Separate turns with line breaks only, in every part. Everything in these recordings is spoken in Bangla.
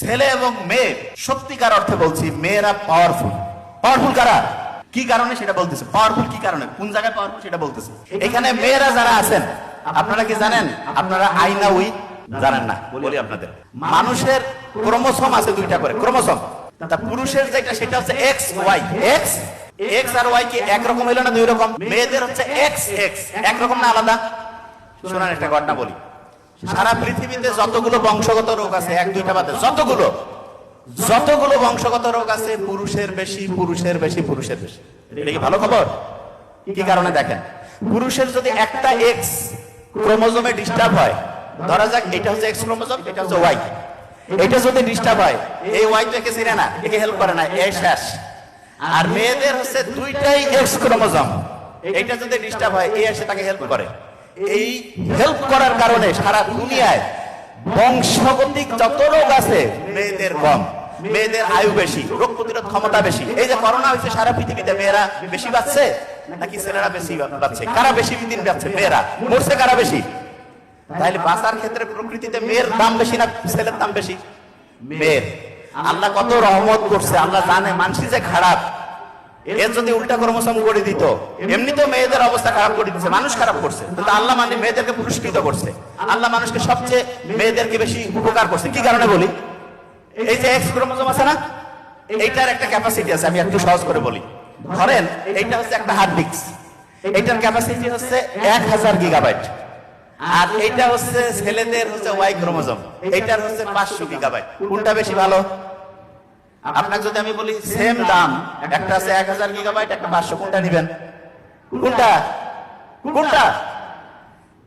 ছেলে এবং মেয়ে, সত্যিকার অর্থে বলছি মেয়েরা পাওয়ারফুল পাওয়ারফুল কারা? কি কারণে সেটা বলতেছে? পাওয়ারফুল কি কারণে? কোন জায়গায় পাওয়ারফুল সেটা বলতেছে? এখানে মেয়েরা যারা আছেন, আপনারা কি জানেন? আপনারা আইনা উই জানেন না। বলি আপনাদের। মানুষের ক্রোমোসোম আছে দুইটা করে, ক্রোমোসোম। তা পুরুষের যেটা, সেটা হচ্ছে এক্স ওয়াই এক্স এক্স আর ওয়াই কি একরকম হইল না দুই রকম? মেয়েদের হচ্ছে এক্স এক্স একরকম না আলাদা? শোনান একটা ঘটনা বলি। সারা পৃথিবীতে যতগুলো বংশগত রোগ আছে, এক, দুইটা বাদে, যতগুলো যতগুলো বংশগত রোগ আছে, পুরুষের বেশি পুরুষের বেশি পুরুষের বেশি। এটা কি ভালো খবর? কি কারণে দেখেন? পুরুষের যদি একটা এক্স ক্রোমোজোমে ডিস্টার্ব হয়, ধরা যাক এটা হচ্ছে এক্স ক্রোমোজোম, এটা হচ্ছে ওয়াই এটা যদি ডিস্টার্ব হয়, এই ওয়াই তো একে চিনে না, একে হেল্প করে না, এ শেষ। আর মেয়েদের হচ্ছে দুইটাই এক্স ক্রোমোজোম। এটা যদি ডিস্টার্ব হয় এই এসে তাকে হেল্প করে। এই হেল্প করার কারণে সারা দুনিয়ায় বংশগতিক যত রোগ আছে, মেয়েদের কম, মেয়েদের আয়ু বেশি, রোগ প্রতিরোধ ক্ষমতা বেশি। এই যে করোনা হয়েছে, সারা পৃথিবীতে মেয়েরা বেশি বাঁচছে, নাকি ছেলেরা বেশি বাঁচছে? কারা বেশি দিন বাঁচছে? মেয়েরা। মরছে কারা বেশি? তাহলে বাঁচার ক্ষেত্রে প্রকৃতিতে মেয়ের দাম বেশি না ছেলের দাম বেশি? মেয়ের। আল্লাহ কত রহমত করছে, আল্লাহ জানে মানসি যে খারাপ এর যদি উল্টা ক্রমসম করে দিত এমনি তো মেয়েদের অবস্থা খারাপ করে দিচ্ছে মানুষ খারাপ করছে। কিন্তু আল্লাহ মানে মেয়েদেরকে পুরস্কৃত করছে। আল্লাহ মানুষকে সবচেয়ে মেয়েদেরকে বেশি উপকার করছে। কি কারণে বলি? এই যে এক্স ক্রোমোজোম আছে না? এইটার একটা ক্যাপাসিটি আছে, আমি একটু সহজ করে বলি। ধরেন, এইটা হচ্ছে একটা হার্ড ডিস্ক এইটার ক্যাপাসিটি হচ্ছে এক হাজার গিগাবাইট আর এইটা হচ্ছে ছেলেদের হচ্ছে ওয়াই ক্রোমোজোম। এইটার হচ্ছে পাঁচশো গিগাবাইট কোনটা বেশি ভালো? আপনাকে যদি আমি বলি সেম দাম একটা আছে এক হাজার গিগাবাইট একটা পাঁচশো কোনটা নিবেন? কোনটা? কোনটা?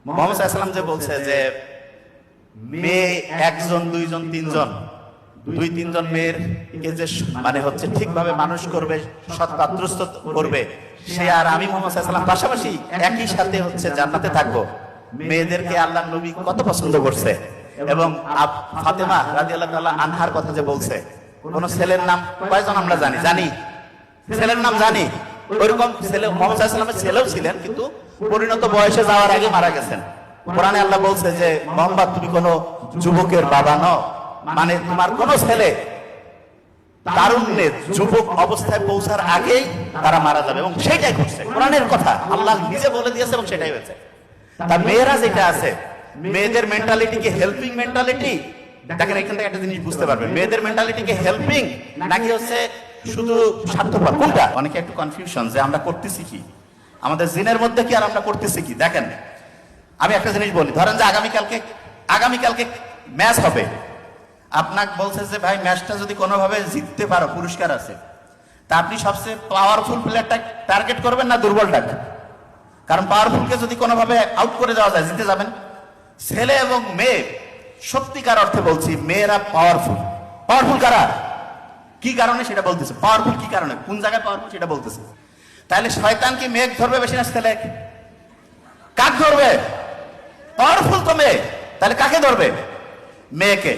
মোহাম্মদ সাল্লাম যে বলছে যে মেয়ে একজন দুইজন তিনজন দুই তিনজন মেয়ের কে যে মানে হচ্ছে ঠিকভাবে মানুষ করবে সৎ পাত্রস্থ করবে সে আর আমি মোহাম্মদ সাল্লাম পাশাপাশি একই সাথে হচ্ছে জান্নাতে থাকব। মেয়েদেরকে আল্লাহ নবী কত পছন্দ করছে? এবং আপ- ফাতেমা রাজি আল্লাহ আনহার কথা যে বলছে কোন ছেলের নাম কয়জন আমরা জানি? জানি। ছেলের নাম জানি। ওইরকম ছেলে, মোহাম্মদ ছেলেও ছিলেন, কিন্তু পরিণত বয়সে যাওয়ার আগে মারা গেছেন। কোরআনে আল্লাহ বলছে যে, মোহাম্মদ, তুমি কোন যুবকের বাবা নও। মানে তোমার কোন ছেলে তারুণ্যে যুবক অবস্থায় পৌঁছার আগেই তারা মারা যাবে, এবং সেটাই ঘটছে। কোরআনের কথা আল্লাহ নিজে বলে দিয়েছে এবং সেটাই হয়েছে। মেয়েরা যেটা আছে, মেয়েদের মেন্টালিটি কি হেল্পিং মেন্টালিটি দেখেন এখান থেকে একটা জিনিস বুঝতে পারবেন। মেয়েদের মেন্টালিটি কি হেল্পিং নাকি হচ্ছে শুধু স্বার্থপর? কোনটা? অনেকে একটু কনফিউশন যে আমরা করতেছি কি? আমাদের জিনের মধ্যে কি আর আমরা করতেছি কি? দেখেন। আমি একটা জিনিস বলি, ধরেন যে আগামীকালকে আগামীকালকে ম্যাচ হবে। আপনাকে বলছে যে, ভাই ম্যাচটা যদি কোনোভাবে জিততে পারো, পুরস্কার আছে, তা আপনি সবচেয়ে পাওয়ারফুল প্লেয়ারটা টার্গেট করবেন না দুর্বলটাকে কারণ পাওয়ারফুলকে যদি কোনোভাবে আউট করে যাওয়া যায়, জিতে যাবেন। ছেলে এবং মেয়ে সত্যিকার অর্থে বলছি, মেয়েরা পাওয়ারফুল পাওয়ারফুল কারা? কি কারণে সেটা বলতেছে? পাওয়ারফুল কি কারণে? কোন জায়গায় পাওয়ারফুল সেটা বলতেছে। তাহলে শয়তান কি মেঘ ধরবে বেশি না ছেলে কাক ধরবে? পাওয়ারফুল তো মেয়ে তাহলে কাকে ধরবে? মেয়েকে।